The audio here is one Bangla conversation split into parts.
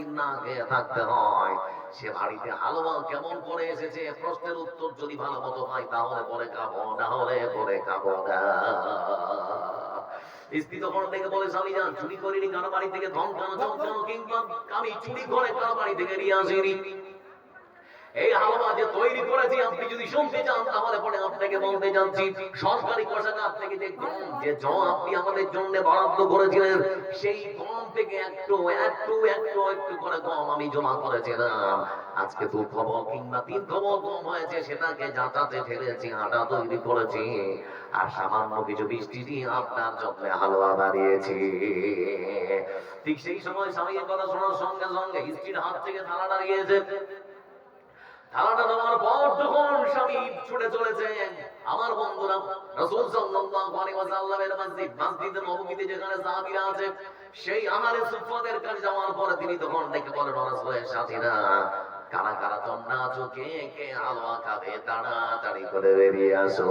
একদিন না খেয়ে থাকতে হয়। সে বাড়িতে হালুয়া কেমন করে এসেছে? প্রশ্নের উত্তর যদি ভালো মতো পাই, তাহলে পরে খাব না, হলে পরে খাব না। স্ত্রী তখন থেকে বলে, স্বামী যান, চুরি করিনি, কারও বাড়ি থেকে ধন কেন কিংবা আমি চুরি করে কারও বাড়ি থেকে নিয়ে আসিনি। এই হালুয়া যে তৈরি করেছি, আপনি যদি শুনতে চান, তাহলে পরে আপনাকে বলতে যাচ্ছি, সরকারি কোষাগার থেকে যে গম, যে জ আপনি আমাদের জন্য বরাদ্দ করেছিলেন, সেই গম থেকে একটু একটু একটু একটু করে গম আমি জমা করেছিলাম। আজকে দু খবর কিংবা তিন খবর গম হয়েছে, সেটাকে যাচাতে ফেলেছি, আটা তৈরি করেছি, আর সামান্য কিছু বৃষ্টি দিয়ে আপনার জন্য হালুয়া বানিয়েছি। ঠিক সেই সময় স্বামীর কথা শোনার সঙ্গে সঙ্গে স্ত্রীর হাত থেকে থালা দাঁড়িয়েছে পর যখন স্বামী ছুটে চলেছে। আমার বন্ধুরা সাল্লাল্লাহু আলাইহি ওয়াসাল্লামের মসজিদ নববীতে যেখানে সাহাবীরা আছে, সেই আহারে সুফাদের কাছে যাওয়ার পরে তিনি তখন ডেকে বলেন রাসূলের সাথীরা, কারা কারা তোমরা আছো? কে তাড়াতাড়ি করে বেরিয়ে আসো।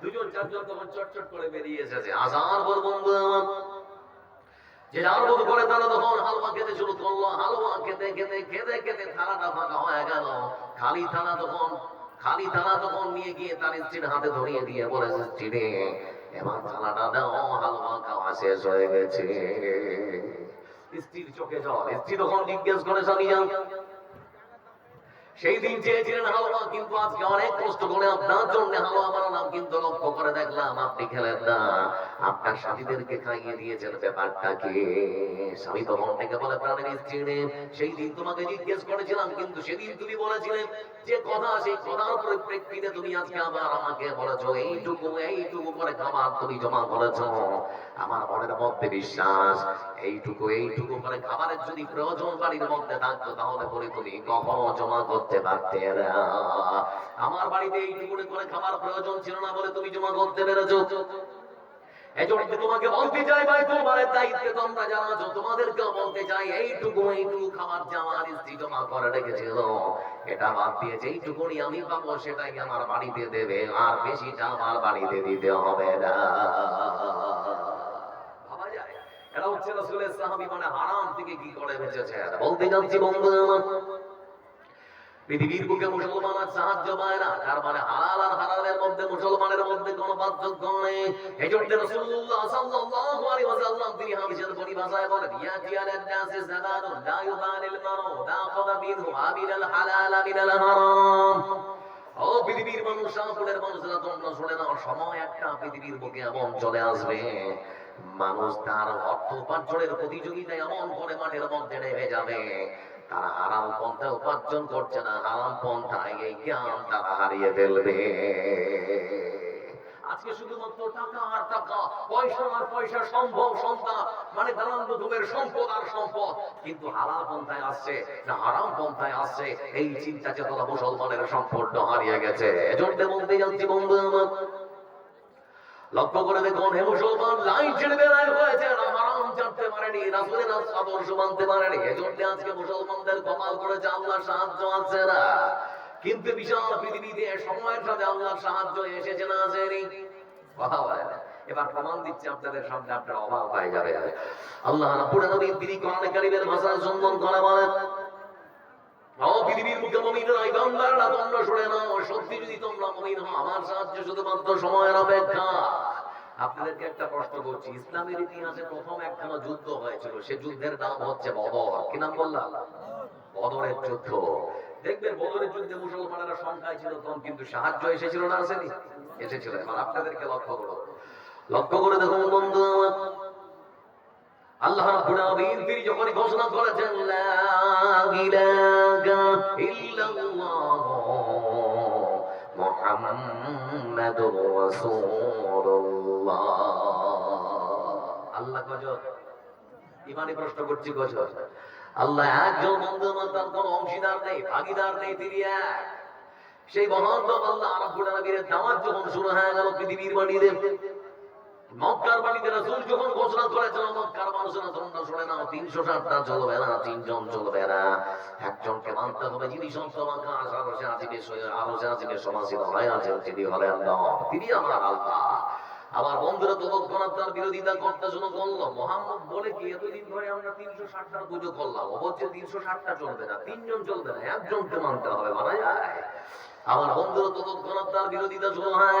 দুজন চারজন তখন চটচট করে বেরিয়ে এসেছে। আসার পর বন্ধু আমার খালি তখন নিয়ে গিয়ে তার স্ত্রীর হাতে ধরিয়ে দিয়ে এবার দাও শেষ হয়ে গেছে। চোখে জল। স্ত্রী তখন জিজ্ঞেস করে স্বামী সেই দিন চেয়েছিলেন হালুয়া কিন্তু আজকে অনেক কষ্ট করে আপনার জন্য হালুয়া বানালাম, কিন্তু লক্ষ্য করে দেখলাম আপনি খেলেন না। আপনার সাথীদেরকে খাইয়ে দিয়েছেন ব্যাপারটা কি? স্বামী তখন থেকে বলে, প্রাণের স্ত্রী সেই দিন তোমাকে জিজ্ঞেস করেছিলাম, কিন্তু সেদিন তুমি বলেছিলেন যে কথা, সেই কথার পরিপ্রেক্ষিতে তুমি আজকে আবার আমাকে বলেছ, এইটুকু এইটুকু করে খাবার তুমি জমা করেছ। আমার মনের মধ্যে বিশ্বাস এইটুকু এইটুকু করে খাবারের যদি প্রয়োজন বাড়ির মধ্যে থাকতো, তাহলে পরে তুমি কখনো জমা করতে পারতে আমার বাড়িতে এইটুকু করে খাবার প্রয়োজন ছিল না বলে তুমি জমা করতে পেরেছ। আমার স্ত্রী জমা করে রেখেছিল, এটা বাদ দিয়ে যেইটুকুনি আমি পাবো সেটাই আমার বাড়িতে দেবে, আর বেশিটা আমার বাড়িতে দিতে হবে না। এটা হচ্ছে রাসূলের সাহাবী মানে হারাম থেকে কি করে বেঁচেছে? বলতে যাচ্ছি, বন্ধু আমার। পৃথিবীর বুকে মুসলমান আর সাহায্য পায় না। তার মানে হালাল আর হারামের মধ্যে মুসলমানের মধ্যে কোনো পার্থক্য নেই। এই জন্য রাসূলুল্লাহ সাল্লাল্লাহু আলাইহি ওয়াসাল্লাম, তিনি হাদিসের পরিভাষায় বলেন ইয়াতি আলান নাসি জামানুন লা ইউবালিল মারউ দাখালা মিনহু হালাল মিনাল হারাম। ও পৃথিবীর মানুষ শাহপুরের মানুষরা তোমরা শুনে নাও সময় একটা পৃথিবীর বুকে এমন চলে আসবে। মানুষ তার অর্থ উপার্জনের প্রতিযোগিতায় এমন করে মাঠের মধ্যে নেমে যাবে। তারা হারাম পন্থা উপার্জন করছে না, হারাম পন্থায় এই জ্ঞান তারা হারিয়ে ফেলবে। আজকে শুধুমাত্র টাকা আর টাকা, পয়সা আর পয়সা সম্ভব সন্তান মানে নানান রকমের সম্পদ আর সম্পদ, কিন্তু হালাল পন্থায় আসছে না হারাম পন্থায় আসছে, এই চিন্তা চেতনা মুসলমানের সম্পূর্ণ হারিয়ে গেছে। এজন্য বলতে যাচ্ছি বন্ধু আমার লক্ষ্য করে দেখুন, হে মুসলমান, লাইন ছেড়ে বেড়ায় হয়েছে না হারাম জানতে পারেনি, রাসূলের আদর্শ মানতে পারেনি। এজন্য আজকে মুসলমানদের কপাল করেছে আল্লাহর সাহায্য আছে না। কিন্তু বিশাল পৃথিবীতে সময়ের সাথে আল্লাহর সাহায্য এসেছে না আসেনি। কথা বলে না। এবার প্রমাণ দিচ্ছে আপনাদের সামনে, আপনার অভাব হয়ে যাবে আল্লাহ রাব্বুল আলামিন তিনি কোরআনে কারীমের ভাষায় সম্মান করে বলেন, ও পৃথিবীর মুখে মমিনরা ইমানদাররা তোমরা শুনে নাও, সত্যি যদি তোমরা মমিন হও, আমার সাহায্য শুধুমাত্র সময়ের অপেক্ষা। আপনাদেরকে একটা প্রশ্ন করছি, ইসলামের ইতিহাসে প্রথম একখানা যুদ্ধ হয়েছিল, সে যুদ্ধের নাম হচ্ছে বদর। কি নাম বললাম? বদরের যুদ্ধ। দেখবেন, বদরের যুদ্ধে মুসলমানেরা সংখ্যায় ছিল কম, কিন্তু সাহায্য এসেছিল না আসেনি? এসেছিল। এবার আপনাদেরকে লক্ষ্য করো। লক্ষ্য করে দেখুন, বন্ধু আল্লাহ রাব্বুল আলামিন, তিনি যখন ঘোষণা করেছেন, লা ইলাহা মুহাম্মাদুর রাসূলুল্লাহ। আল্লাহ গজব। ইমানি প্রশ্ন করছি গজব। আল্লাহ একজন বন্ধু তার কোনো অংশীদার নেই, ভাগিদার নেই, তিনি এক। সেই মহান আল্লাহ রাব্বুল আলামিনের দাওয়াত যখন শুরু হয়ে গেল, পৃথিবীর বাণীতে মক্কার যখন মক্কার শুনে ষাটটা চলবে না, তিনজন চলবে না। একজনকে মানতে হবে, যিনি হয় তিনি আমার বন্ধুরা ততক্ষণ তার বিরোধিতা করতে শুরু করল। মোহাম্মদ বলে কি, এতদিন ধরে আমরা তিনশো ষাটটার পুজো করলাম বলছে তিনশো ষাটটা চলবে না, তিনজন চলবে না, একজনকে মানতে হবে, মানা যায়? আমার বন্ধুরা ততক্ষণ তার বিরোধিতা শুরু হয়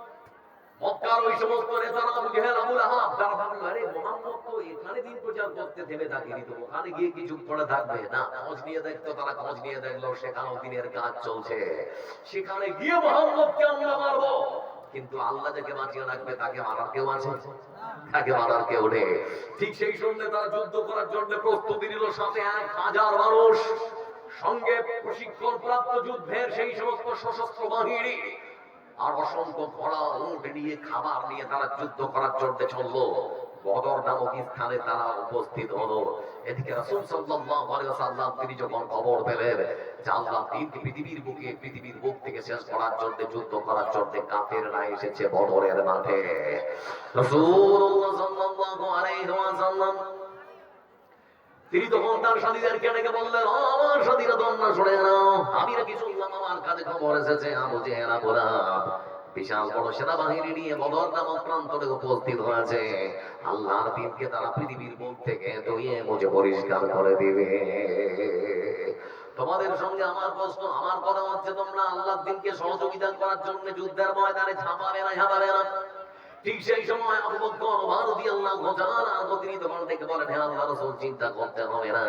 কিন্তু আল্লাহ যাকে বাঁচিয়ে রাখবে, তাকে মারার কেউ আছে? তাকে মারার কেউ নেই। ঠিক সেই সঙ্গে তারা যুদ্ধ করার জন্য প্রস্তুতি নিল সাথে এক হাজার মানুষ। সঙ্গে প্রশিক্ষণ প্রাপ্ত যুদ্ধের সেই সমস্ত সশস্ত্র বাহিনী আর অসংখ্য ঘোড়া উঠ নিয়ে খাবার নিয়ে তারা যুদ্ধ করার জন্য চলল। বদর নামক স্থানে তারা উপস্থিত হলো। এদিকে রাসূল সাল্লাল্লাহু আলাইহি ওয়াসাল্লাম তিনি যখন খবর পেলেন যে আল্লাহ তিন পৃথিবীর বুকে, পৃথিবীর বুক থেকে শেষ করার জন্য যুদ্ধ করার জন্য কাফেররা এসেছে বদরের মাঠে। রাসূলুল্লাহ সাল্লাল্লাহু আলাইহি ওয়াসাল্লাম তিনি তখন তার সাথীদেরকে ডেকে বললেন, "ও আমার সাথীরা, তোমরা শুনে নাও আমি নাকি শুনলাম আমার কাছে খবর এসেছে আবু জেহেল আবু লাহাব বিশাল বড় সেনাবাহিনী নিয়ে বদর নামক প্রান্তরে উপস্থিত হয়েছে। আল্লাহর দিনকে তারা পৃথিবীর মুখ থেকে ধুয়ে মুছে পরিষ্কার করে দিবে। তোমাদের সঙ্গে আমার প্রশ্ন, আমার কথা হচ্ছে তোমরা আল্লাহর দিনকে সহযোগিতা করার জন্য যুদ্ধের ময়দানে ঝাঁপাবে না ঝাঁপাবে না। ঠিক সেই সময় আবু বকর রাদিয়াল্লাহু তাআলা তিনি তখন থেকে বলেন হে আল্লাহর রাসূল, চিন্তা করতে হবে না।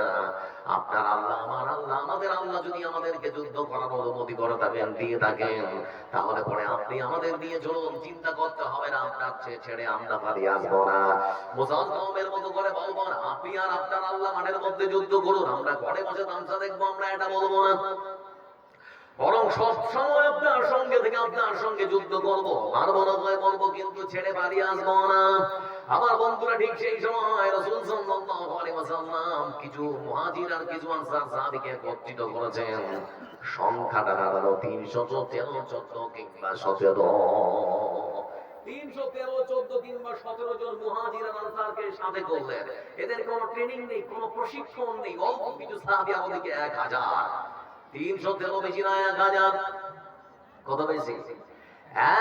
আপনার আল্লাহ, আমার আল্লাহ, আমাদের আল্লাহ যদি আমাদেরকে যুদ্ধ করার অনুমতি করে থাকেন দিয়ে থাকেন, তাহলে পরে আপনি আমাদের নিয়ে চলুন। চিন্তা করতে হবে না, আপনার ছেড়ে আমরা পালিয়ে আসব না। মুসলমান কওমের মতো করে বলব না, আপনি আর আপনার আল্লাহ মাঠের মধ্যে যুদ্ধ করুন, আমরা ঘরে বসে তামসা দেখব, আমরা এটা বলব না। বরং সব সময় আপনার সঙ্গে থেকে আপনার সঙ্গে যুদ্ধ করব। মারবো না ভয় বলব কিন্তু ছেড়ে বাড়ি আসব না। আমার বন্ধুরা ঠিক সেই সময় রাসূল সাল্লাল্লাহু আলাইহি ওয়াসাল্লাম কিছু মুহাজির আর কিছু আনসার সাহাবীকে একত্রিত করেছেন। সংখ্যাটা দাঁড়াল তিনশো তেরো, চোদ্দ কিংবা সতেরো। তিনশো তেরো, চোদ্দ কিংবা সতেরো জন মুহাজির আনসারকে সাথে করলেন। এদের কোনো ট্রেনিং নেই, কোনো প্রশিক্ষণ নেই, অল্প কিছু সাহাবী আমাদেরকে এক হাজার। তিনশো তেরো বেশি এক হাজার। কত বেশি?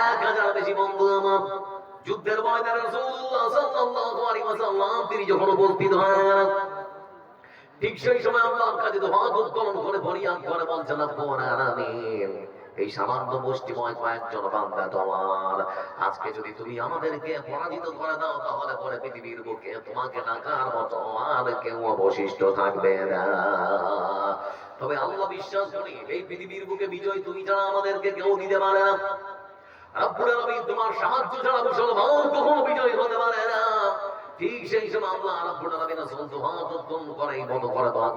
এক হাজার বেশি বন্ধু আমার। যুদ্ধের ময়দানে তিনি যখন উপস্থিত ঠিক সেই সময় আল্লাহর কাছে দোয়া করে করে বলছেন এই সামান্য মুষ্টিময় কয়েকজন বান্দা তোমার আজকে যদি তুমি আমাদেরকে পরাজিত করে দাও, তাহলে পরে পৃথিবীর বুকে তোমাকে ডাকার মতো আর কেউ অবশিষ্ট থাকবে না। তবে আল্লাহ বিশ্বাস করি, এই পৃথিবীর বুকে বিজয় তুমি ছাড়া আমাদেরকে কেউ দিতে পারে না। রব্বুল আলামিন তোমার সাহায্য ছাড়া মুসলমান কখনো বিজয় হতে পারে না। ঠিক সেই সময় আল্লাহ রব্বুল আলামিন রাসূল দোয়া করে মতো করে, দোয়া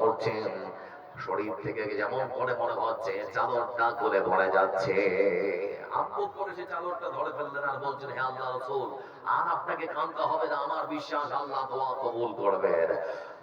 শরীর থেকে যেমন করে হচ্ছে, চাদরটা করে ভরে যাচ্ছে। আব্বু করে সে চাদরটা ধরে ফেললেন আর বলছেন, হে আল্লাহ আর আপনাকে হবে না, আমার বিশ্বাস আল্লাহ দোয়া কবুল করবেন।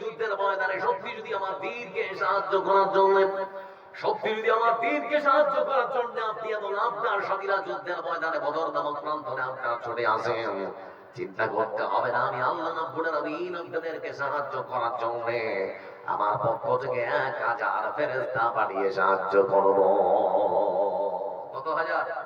যুদ্ধের ময়দানে শক্তি যদি আমার তীরকে সাহায্য করার জন্য, শক্তি যদি আমার তীরকে সাহায্য করার জন্য আপনার সাথীরা যুদ্ধের ময়দানে বদর নামক প্রান্তরে আপনার ছুটে আসেন চিন্তা করতে হবে না। আমি আল্লাহ রাব্বুল আলামিন আপনাদেরকে সাহায্য করার জন্য আমার পক্ষ থেকে এক হাজার ফেরেস্তা পাঠিয়ে সাহায্য করব। কত হাজার?